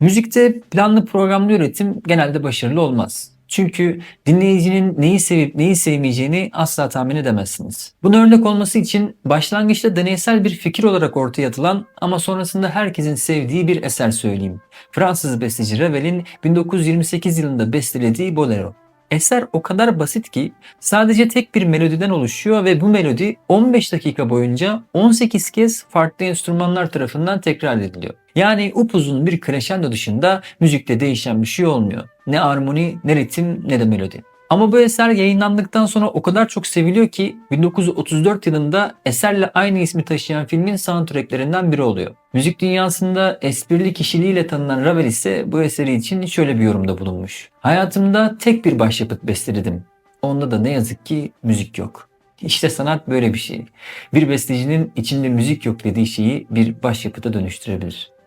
Müzikte planlı programlı üretim genelde başarılı olmaz. Çünkü dinleyicinin neyi sevip neyi sevmeyeceğini asla tahmin edemezsiniz. Buna örnek olması için başlangıçta deneysel bir fikir olarak ortaya atılan ama sonrasında herkesin sevdiği bir eser söyleyeyim. Fransız besteci Ravel'in 1928 yılında bestelediği Bolero. Eser o kadar basit ki sadece tek bir melodiden oluşuyor ve bu melodi 15 dakika boyunca 18 kez farklı enstrümanlar tarafından tekrar ediliyor. Yani upuzun bir crescendo dışında müzikte değişen bir şey olmuyor. Ne armoni, ne ritim, ne de melodi. Ama bu eser yayınlandıktan sonra o kadar çok seviliyor ki 1934 yılında eserle aynı ismi taşıyan filmin soundtracklerinden biri oluyor. Müzik dünyasında esprili kişiliğiyle tanınan Ravel ise bu eseri için şöyle bir yorumda bulunmuş. Hayatımda tek bir başyapıt besteledim. Onda da ne yazık ki müzik yok. İşte sanat böyle bir şey. Bir bestecinin içinde müzik yok dediği şeyi bir başyapıta dönüştürebilir.